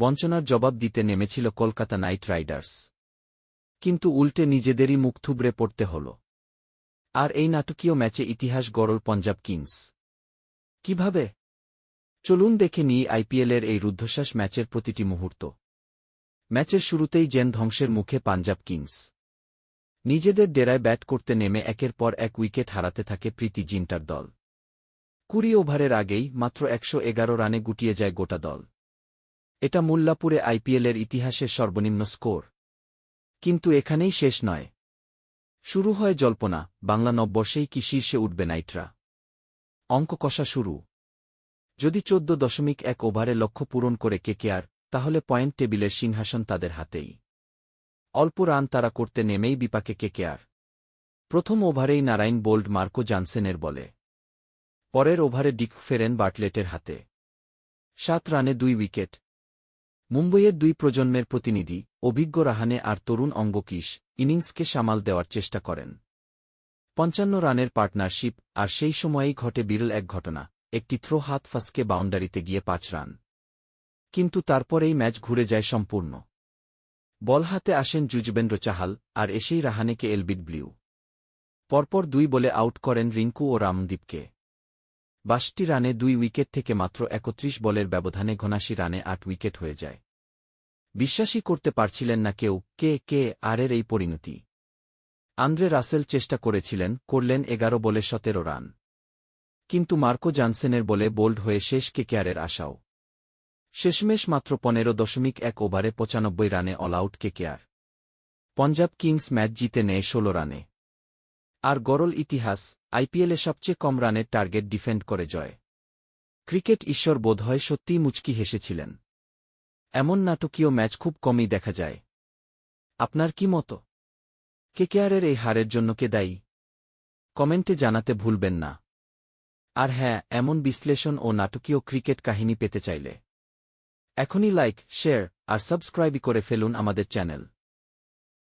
বঞ্চনার জবাব দিতে নেমেছিল কলকাতা নাইট রাইডার্স। কিন্তু উল্টে নিজেদেরই মুখ থুবড়ে পড়তে হল। আর এই নাটকীয় ম্যাচে ইতিহাস গড়ল পঞ্জাব কিংস। কীভাবে? চলুন দেখে নিই আইপিএলের এই রুদ্ধশ্বাস ম্যাচের প্রতিটি মুহূর্ত। ম্যাচের শুরুতেই জেন ধ্বংসের মুখে পাঞ্জাব কিংস। নিজেদের ডেরায় ব্যাট করতে নেমে একের পর এক উইকেট হারাতে থাকে প্রীতি জিন্টার দল। কুড়ি ওভারের আগেই মাত্র একশো এগারো রানে গুটিয়ে যায় গোটা দল। এটা মুল্লাপুরে আইপিএলের ইতিহাসের সর্বনিম্ন স্কোর। কিন্তু এখানেই শেষ নয়। শুরু হয় জল্পনা, বাংলা নববর্ষেই কি শীর্ষে উঠবে নাইটরা? অঙ্ক কষা শুরু। যদি চোদ্দ দশমিক এক ওভারে লক্ষ্য পূরণ করে কেকেআর, তাহলে পয়েন্ট টেবিলের সিংহাসন তাদের হাতেই। অল্প রান তারা করতে নেমেই বিপাকে কেকেআর। প্রথম ওভারেই নারায়ণ বোল্ড মার্কো জানসেনের বলে। পরের ওভারে ডিক ফেরেন বার্টলেটের হাতে। সাত রানে দুই উইকেট মুম্বইয়ের দুই প্রজন্মের প্রতিনিধি, অভিজ্ঞ রাহানে আর তরুণ অঙ্গকিশ, ইনিংসকে সামাল দেওয়ার চেষ্টা করেন। পঞ্চান্ন রানের পার্টনারশিপ, আর সেই সময়েই ঘটে বিরল এক ঘটনা, একটি থ্রো হাত ফাসকে বাউন্ডারিতে গিয়ে পাঁচ রান। কিন্তু তারপরেই ম্যাচ ঘুরে যায় সম্পূর্ণ। বল হাতে আসেন যুজবেন্দ্র চাহাল, আর এসেই রাহানেকে এলবিড ব্লিউ পরপর দুই বলে আউট করেন রিঙ্কু ও রামদীপকে। বাষট্টি রানে দুই উইকেট থেকে মাত্র একত্রিশ বলের ব্যবধানে ঘনাশি রানে আট উইকেট হয়ে যায়। বিশ্বাসই করতে পারছিলেন না কেউ কে কে আরের এই পরিণতি। আন্দ্রে রাসেল চেষ্টা করেছিলেন, করলেন এগারো বলে সতেরো রান। কিন্তু মার্কো জানসেনের বলে বোল্ড হয়ে শেষ কেকেআরের আশাও। শেষমেশ মাত্র পনেরো দশমিক এক ওভারে পঁচানব্বই রানে all out KKR. Punjab kings match জিতে নেয় ষোলো রানে। আর গরল ইতিহাস আইপিএলে সবচেয়ে কম রানের টার্গেট ডিফেন্ড করে জয়। ক্রিকেট ঈশ্বর বোধহয় সত্যিই মুচকি হেসেছিলেন। এমন নাটকীয় ম্যাচ খুব কমই দেখা যায়। আপনার কি মতো? কেকেআরের এই হারের জন্য কে দায়ী? কমেন্টে জানাতে ভুলবেন না। আর হ্যাঁ এমন বিশ্লেষণ ও নাটকীয় ক্রিকেট কাহিনী পেতে চাইলে। এখনই লাইক, শেয়ার আর সাবস্ক্রাইব করে ফেলুন আমাদের চ্যানেল।